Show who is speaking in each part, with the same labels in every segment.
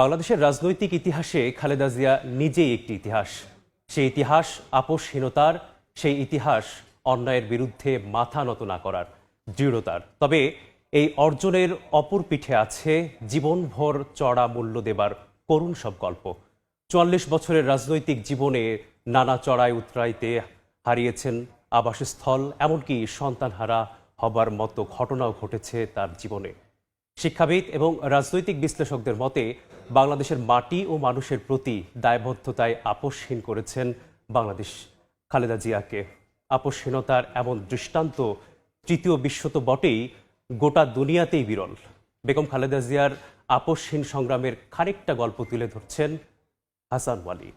Speaker 1: বাংলাদেশের রাজনৈতিক ইতিহাসে খালেদা জিয়া নিজেই একটি ইতিহাস। সেই ইতিহাস আপোষহীনতার, সেই ইতিহাস অন্যায়ের বিরুদ্ধে মাথা নত না করার দৃঢ়তার। তবে এই অর্জনের অপর পিঠে আছে জীবনভর চড়া মূল্য দেবার করুণ সব গল্প। চুয়াল্লিশ বছরের রাজনৈতিক জীবনে নানা চড়াই উতরাইতে হারিয়েছেন আবাসস্থল, এমনকি সন্তানহারা হবার মতো ঘটনাও ঘটেছে তার জীবনে। শিক্ষাবিদ এবং রাজনৈতিক বিশ্লেষকদের মতে, বাংলাদেশের মাটি ও মানুষের প্রতি দায়বদ্ধতায় আপোষহীন করেছেন বাংলাদেশ। খালেদা জিয়াকে আপোষহীনতার এমন দৃষ্টান্ত তৃতীয় বিশ্ব তো বটেই, গোটা দুনিয়াতেই বিরল। বেগম খালেদা জিয়ার আপোষহীন সংগ্রামের খানিকটা গল্প তুলে ধরছেন হাসান ওয়ালি।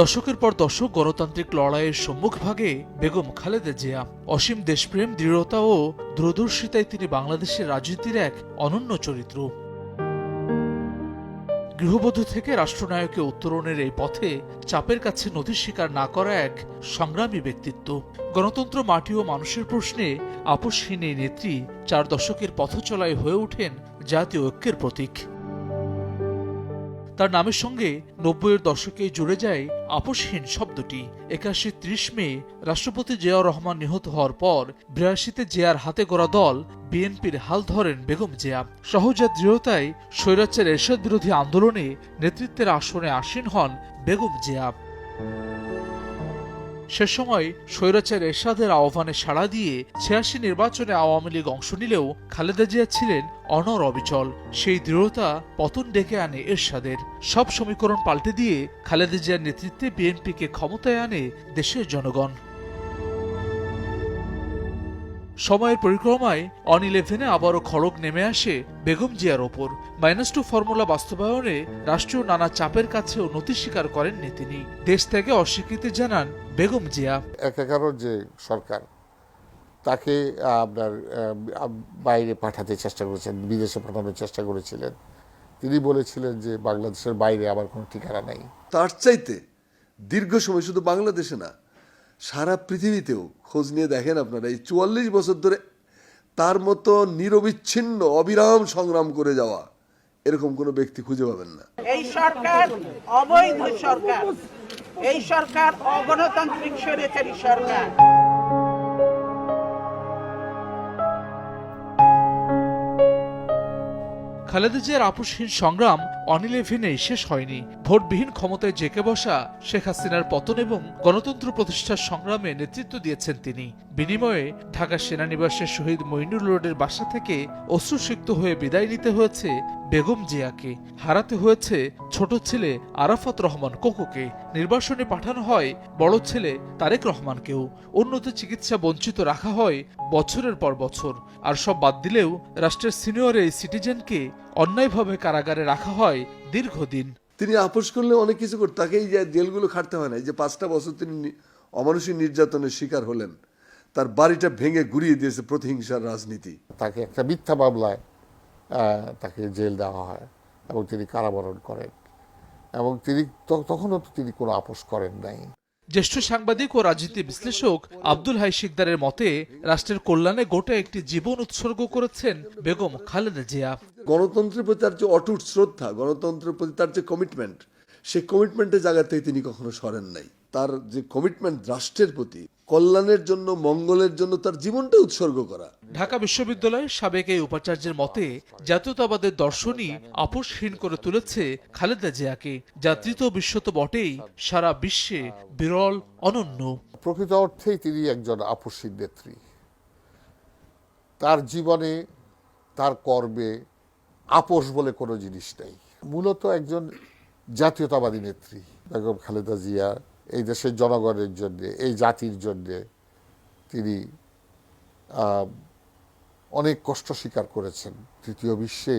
Speaker 2: দশকের পর দশক গণতান্ত্রিক লড়াইয়ের সম্মুখভাগে বেগম খালেদা জিয়া, অসীম দেশপ্রেম, দৃঢ়তা ও দূরদর্শিতায় তিনি বাংলাদেশের রাজনীতির এক অনন্য চরিত্র। গৃহবধূ থেকে রাষ্ট্রনায়কে উত্তরণের এই পথে চাপের কাছে নথি স্বীকার না করা এক সংগ্রামী ব্যক্তিত্ব। গণতন্ত্র মাটি ও মানুষের প্রশ্নে আপোষহীন এই নেত্রী চার দশকের পথচলায় হয়ে ওঠেন জাতীয় ঐক্যের প্রতীক। তার নামের সঙ্গে নব্বইয়ের দশকে জুড়ে যায় আপোষহীন শব্দটি। একাশি ত্রিশ মে রাষ্ট্রপতি জিয়াউর রহমান নিহত হওয়ার পর বিরাশিতে জিয়ার হাতে গড়া দল বিএনপির হাল ধরেন বেগম জিয়া। সহজাত দৃঢ়তায় স্বৈরাচ্যের এরশাদ বিরোধী আন্দোলনে নেতৃত্বের আসনে আসীন হন বেগম জিয়া। সে সময় স্বৈরাচার এরশাদের আহ্বানে সাড়া দিয়ে ছিয়াশি নির্বাচনে আওয়ামী লীগ অংশ নিলেও খালেদা জিয়া ছিলেন অনর অবিচল। সেই দৃঢ়তা পতন ডেকে আনে এরশাদের। সব সমীকরণ পাল্টে দিয়ে খালেদা জিয়ার নেতৃত্বে বিএনপিকে ক্ষমতায় আনে দেশের জনগণ। সময়ের পরিক্রমায় অন ইলেভেনে আবারও খড়গ নেমে আসে বেগম জিয়ার ওপর। মাইনাস টু ফর্মুলা বাস্তবায়নে রাষ্ট্রীয় নানা চাপের কাছেও নতি স্বীকার করেননি তিনি দেশ থেকে অস্বীকৃতি জানান বেগম জিয়া।
Speaker 3: এক এগারো যে সরকার তাকে আপনার বাইরে পাঠাতে চেষ্টা করেছেন বিদেশে পাঠানোর চেষ্টা করেছিলেন। তিনি বলেছিলেন যে বাংলাদেশের বাইরে আমার কোনো ঠিকানা নাই।
Speaker 4: তার চাইতে দীর্ঘ সময় শুধু বাংলাদেশে না সারা পৃথিবীতেও খোঁজ নিয়ে দেখেন আপনারা এই চুয়াল্লিশ বছর ধরে তার মতো নিরবিচ্ছিন্ন অবিরাম সংগ্রাম করে যাওয়া এরকম কোনো ব্যক্তি খুঁজে পাবেন না।
Speaker 5: এই সরকার অবৈধ সরকার। এই সরকার অগণতান্ত্রিক স্বৈরাচারী সরকার।
Speaker 2: খালেদা জিয়ার আপোষহীন সংগ্রাম অনিলেভেনেই শেষ হয়নি। ভোটবিহীন ক্ষমতায় জেকে বসা শেখ হাসিনার পতন এবং গণতন্ত্র প্রতিষ্ঠার সংগ্রামে নেতৃত্ব দিয়েছেন তিনি। বিনিময়ে ঢাকা সেনানিবাসের শহীদ মইনুল রোডের বাসা থেকে অশ্রুসিক্ত হয়ে বিদায় নিতে হয়েছে বেগম জিয়াকে। হারাতে হয়েছে ছোট ছেলে আরাফাত রহমান কোকোকে। নির্বাসনে পাঠানো হয় বড় ছেলে তারেক রহমানকেও। উন্নত চিকিৎসা বঞ্চিত রাখা হয় বছরের পর বছর। আর সব বাদ দিলেও রাষ্ট্রের সিনিয়র এই সিটিজেনকে অন্যায়ভাবে কারাগারে রাখা হয় দীর্ঘদিন।
Speaker 4: তিনি আপোষ করলে অনেক কিছু করতেন তাকে এই যে জেলগুলো খাটতে হয় না। এই যে পাঁচটা বছর তিনি নি- অমানুষিক নির্যাতনের শিকার হলেন। তার বাড়িটা ভেঙে ঘুরিয়ে দিয়েছে প্রতিহিংসার রাজনীতি।
Speaker 3: তাকে একটা মিথ্যা মামলায় আহ, তাকে জেল দেওয়া হয় এবং তিনি কারাবরণ করেন। এবং তিনি ত- তখনও তো তিনি কোনো আপোষ করেন নাই।
Speaker 2: জ্যেষ্ঠ সাংবাদিক ও রাজনীতি বিশ্লেষক আব্দুল হাই শিকদারের মতে, রাষ্ট্রের কল্যাণে গোটা একটি জীবন উৎসর্গ করেছেন বেগম খালেদা জিয়া।
Speaker 4: গণতন্ত্রের প্রতি তার যে অটুট শ্রদ্ধা, গণতন্ত্রের প্রতি তার যে কমিটমেন্ট সেই কমিটমেন্টের জায়গাতেই তিনি কখনো সরেন নাই। তার যে কমিটমেন্ট রাষ্ট্রের প্রতি কল্যাণের জন্য মঙ্গলের জন্য তার জীবনটা উৎসর্গ করা।
Speaker 2: ঢাকা বিশ্ববিদ্যালয়ের সাবেক এই উপাচার্যের মতে জাতীয়তাবাদের দর্শনই আপোষহীন করে তুলেছে খালেদা জিয়াকে যা তৃতীয় বিশ্ব তো বটেই সারা বিশ্বে বিরল অনন্য।
Speaker 3: প্রকৃত অর্থেই তিনি একজন আপোষহীন নেত্রী। তার জীবনে তার কর্মে আপোষ বলে কোনো জিনিস নেই। মূলত একজন জাতীয়তাবাদী নেত্রী বেগম খালেদা জিয়া এই দেশের জনগণের জন্যে, এই জাতির জন্যে তিনি অনেক কষ্ট স্বীকার করেছেন। তৃতীয় বিশ্বে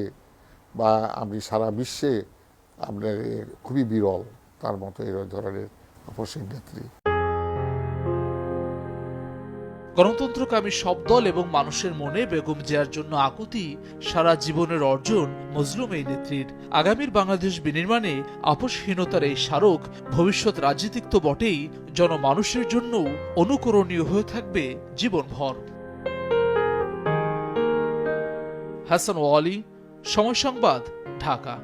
Speaker 3: বা আমি সারা বিশ্বে আপনার খুবই বিরল তার মতো এই ধরনের আপোষহীন নেত্রী।
Speaker 2: গণতন্ত্রকামী সব দল এবং মানুষের মনে বেগম জিয়ার জন্য আকুতি সারা জীবনের অর্জন মজলুম এই নেত্রীর। আগামীর বাংলাদেশ বিনির্মাণে আপোষহীনতার এই স্মারক ভবিষ্যৎ রাজনীতিক তো বটেই, জনমানুষের জন্য অনুকরণীয় হয়ে থাকবে জীবনভর। হাসান ওয়ালি, সময় সংবাদ, ঢাকা।